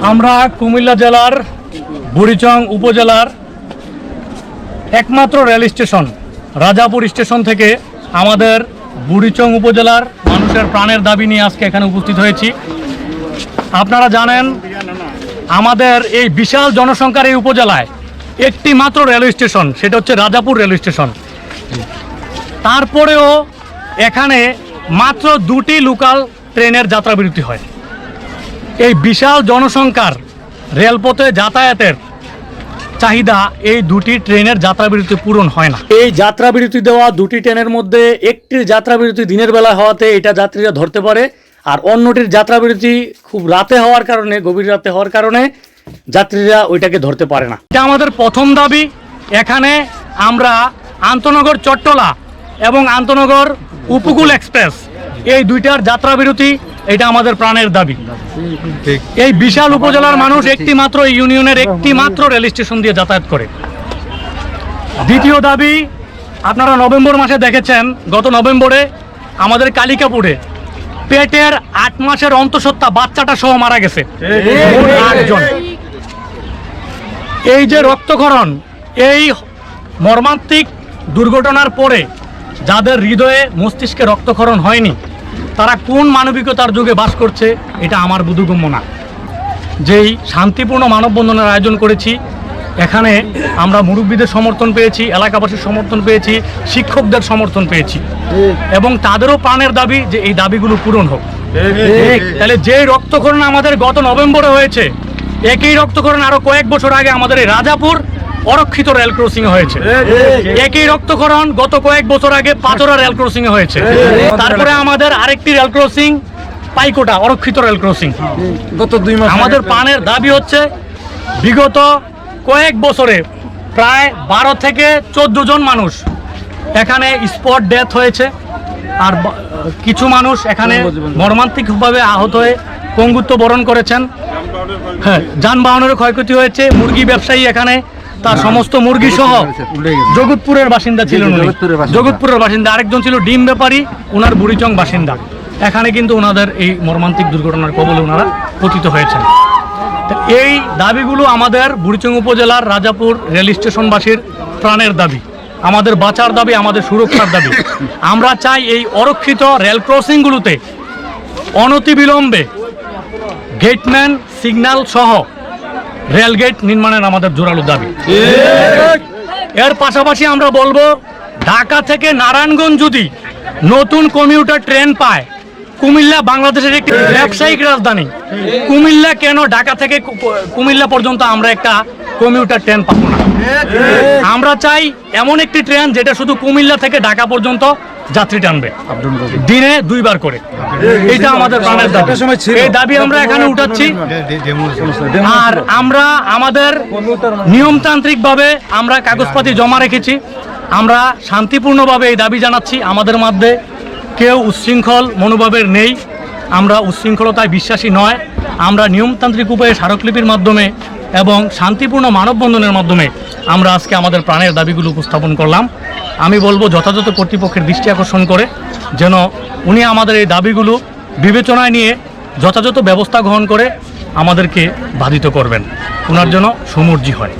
আমরা কুমিল্লা জেলার, বুড়িচং উপজেলার একমাত্র রেল স্টেশন, রাজাপুর স্টেশন থেকে আমাদের বুড়িচং উপজেলার মানুষের প্রাণের দাবি নিয়ে আজকে এখানে উপস্থিত হয়েছি। আপনারা জানেন, আমাদের এই বিশাল জনসংখ্যার এই উপজেলায় একটি মাত্র রেলওয়ে স্টেশন, সেটা হচ্ছে রাজাপুর রেলওয়ে স্টেশন। তারপরেও এখানে মাত্র দুটি লোকাল ট্রেনের যাত্রা বিরতি হয়। এই বিশাল জনসংখ্যার রেলপথে যাতায়াতের চাহিদা এই দুটি ট্রেনের যাত্রাবিরতি পূরণ হয় না। এই যাত্রাবিরতি দেওয়া দুটি ট্রেনের মধ্যে একটির যাত্রা বিরতি দিনের বেলা হওয়াতে এটা যাত্রীরা ধরতে পারে আর অন্যটির যাত্রাবিরতি খুব রাতে হওয়ার কারণে গভীর রাতে হওয়ার কারণে যাত্রীরা ওইটাকে ধরতে পারে না। এটা আমাদের প্রথম দাবি। এখানে আমরা আন্তনগর চট্টলা এবং আন্তনগর উপকূল এক্সপ্রেস এই দুইটার যাত্রা বিরতি এটা আমাদের প্রাণের দাবি। এই বিশাল উপজেলার মানুষ একটি মাত্র এই ইউনিয়নের একটি মাত্র রেল স্টেশন দিয়ে যাতায়াত করে। দ্বিতীয় দাবি আপনারা নভেম্বর মাসে দেখেছেন গত নভেম্বরে আমাদের কালিকাপুরে পেটের আট মাসের অন্তঃসত্ত্বা বাচ্চাটা সহ মারা গেছে। আটজন এই যে রক্তক্ষরণ এই মর্মান্তিক দুর্ঘটনার পরে যাদের হৃদয়ে মস্তিষ্কে রক্তক্ষরণ হয়নি তারা কোন মানবিকতার যুগে বাস করছে এটা আমার বুধুগম্য না। যেই শান্তিপূর্ণ মানববন্ধনের আয়োজন করেছি এখানে আমরা মুরব্বীদের সমর্থন পেয়েছি এলাকাবাসীর সমর্থন পেয়েছি শিক্ষকদের সমর্থন পেয়েছি। এবং তাদেরও প্রাণের দাবি যে এই দাবিগুলো পূরণ হোক। তাহলে যে রক্তক্ষরণ আমাদের গত নভেম্বরে হয়েছে একই রক্তক্ষরণ আরও কয়েক বছর আগে আমাদের এই রাজাপুর অরক্ষিত রেল ক্রসিং হয়েছে। একই রক্তকরণ গত কয়েক বছর আগে পাচরা রেল ক্রসিং হয়েছে। তারপরে আমাদের আরেকটি রেল ক্রসিং পাইকোটা অরক্ষিত রেল ক্রসিং। গত দুই মাস আমাদের প্রাণের দাবি হচ্ছে বিগত কয়েক বছরে প্রায় বারো থেকে চোদ্দ জন মানুষ এখানে স্পট ডেথ হয়েছে আর কিছু মানুষ এখানে মর্মান্তিকভাবে আহত হয়ে পঙ্গুত্ব বরণ করেছেন। হ্যাঁ যানবাহনের ক্ষয়ক্ষতি হয়েছে মুরগি ব্যবসায়ী এখানে তার সমস্ত মুরগি সহ জগৎপুরের বাসিন্দা ছিলেন জগৎপুরের বাসিন্দা। আরেকজন ছিল ডিম ব্যাপারী ওনার বুড়িচং বাসিন্দা। এখানে কিন্তু ওনাদের এই মর্মান্তিক দুর্ঘটনার কবলে ওনারা পতিত হয়েছেন। এই দাবিগুলো আমাদের বুড়িচং উপজেলার রাজাপুর রেল স্টেশনবাসীর প্রাণের দাবি। আমাদের বাঁচার দাবি আমাদের সুরক্ষার দাবি। আমরা চাই এই অরক্ষিত রেল ক্রসিংগুলোতে অনতিবিলম্বে গেটম্যান সিগন্যাল সহ রেলগেট নির্মাণের আমাদের জোরালো দাবি। এর পাশাপাশি আমরা বলব, ঢাকা থেকে নারায়ণগঞ্জ যদি নতুন কমিউটার ট্রেন পায়, কুমিল্লা বাংলাদেশের একটি ব্যবসায়িক রাজধানী, কুমিল্লা কেন ঢাকা থেকে কুমিল্লা পর্যন্ত আমরা একটা কমিউটার ট্রেন পাবো না? আমরা চাই এমন একটি ট্রেন যেটা শুধু কুমিল্লা থেকে ঢাকা পর্যন্ত যাত্রী টানবে দিনে দুইবার করে। এটা আমাদের প্রাণের দাবি। এই দাবি আমরা এখানে উঠাচ্ছি। আর আমরা আমাদের নিয়মতান্ত্রিকভাবে আমরা কাগজপাতি জমা রেখেছি। আমরা শান্তিপূর্ণভাবে এই দাবি জানাচ্ছি। আমাদের মধ্যে কেউ উচ্ছৃঙ্খল মনোভাবের নেই। আমরা উচ্ছৃঙ্খলতায় বিশ্বাসী নয়। আমরা নিয়মতান্ত্রিক উপায়ে স্মারকলিপির মাধ্যমে এবং শান্তিপূর্ণ মানববন্ধনের মাধ্যমে আমরা আজকে আমাদের প্রাণের দাবিগুলো উপস্থাপন করলাম। আমি বলব, যথাযথ কর্তৃপক্ষের দৃষ্টি আকর্ষণ করে যেন উনি আমাদের এই দাবিগুলো বিবেচনায় নিয়ে যথাযথ ব্যবস্থা গ্রহণ করে আমাদেরকে বাধিত করবেন। ওনার জন্য সমর্জি হয়।